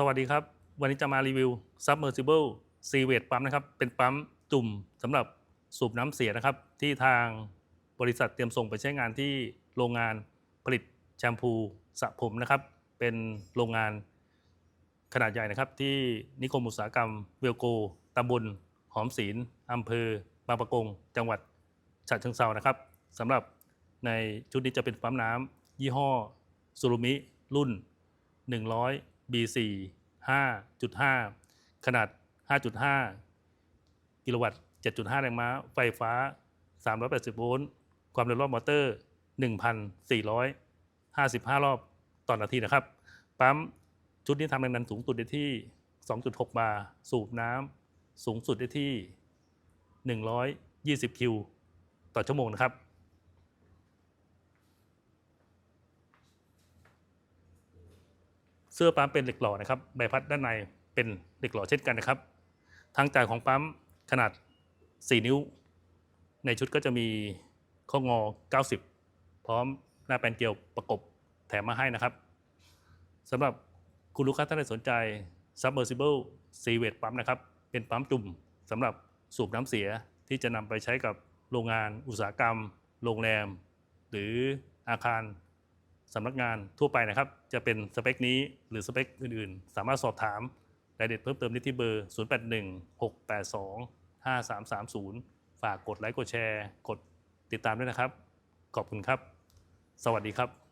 สวัสดีครับ วันนี้จะมารีวิว Submersible s e a w a g e ปั๊มนะครับ เป็นปั๊มจุ่มสำหรับสูบน้ำเสียนะครับ ที่ทางบริษัทเตรียมส่งไปใช้งานที่โรงงานผลิตแชมพูสระผมนะครับ เป็นโรงงานขนาดใหญ่นะครับ ที่นิคมอุตสาหกรรมเวลโกตำบลหอมศีลอำเภอบางปะกง จังหวัดฉะเชิงเซานะครับสำหรับในชุดนี้จะเป็นปั๊มน้ำยี่ห้อซูรุมิรุ่น 100 B4 5.5 ขนาด 5.5 กิโลวัตต์ 7.5 แรงม้า ไฟฟ้า 380 โวลต์ ความเร็วรอบมอเตอร์ 1,455 รอบต่อนาทีนะครับ ปั๊มชุดนี้ทำแรงดันสูงสุดได้ที่ 2.6 บาร์ สูบน้ำสูงสุดได้ที่ 120 คิว ต่อชั่วโมงนะครับ เสื้อปั๊มเป็นเหล็กหล่อนะครับใบพัดด้านในเป็นเหล็กหล่อเช่นกันนะครับ ทางจ่ายของปั๊มขนาด 4 นิ้ว ในชุดก็จะมีข้องอ 90 พร้อมหน้าแปลนเกลียวประกบแถมมาให้นะครับสำหรับคุณลูกค้าท่านใดสนใจ Submersible s e a w a g e ปั๊มนะครับ เป็นปั๊มจุ่มสำหรับสูบน้ำเสียที่จะนำไปใช้กับโรงงานอุตสาหกรรม โรงแรม หรืออาคาร สำนักงานทั่วไปนะครับ จะเป็นสเปคนี้หรือสเปคอื่นๆ สามารถสอบถามรายละเอียดเพิ่มเติมได้ที่เบอร์ 0816825330 ฝากกดไลค์กดแชร์ กดติดตามด้วยนะครับ ขอบคุณครับ สวัสดีครับ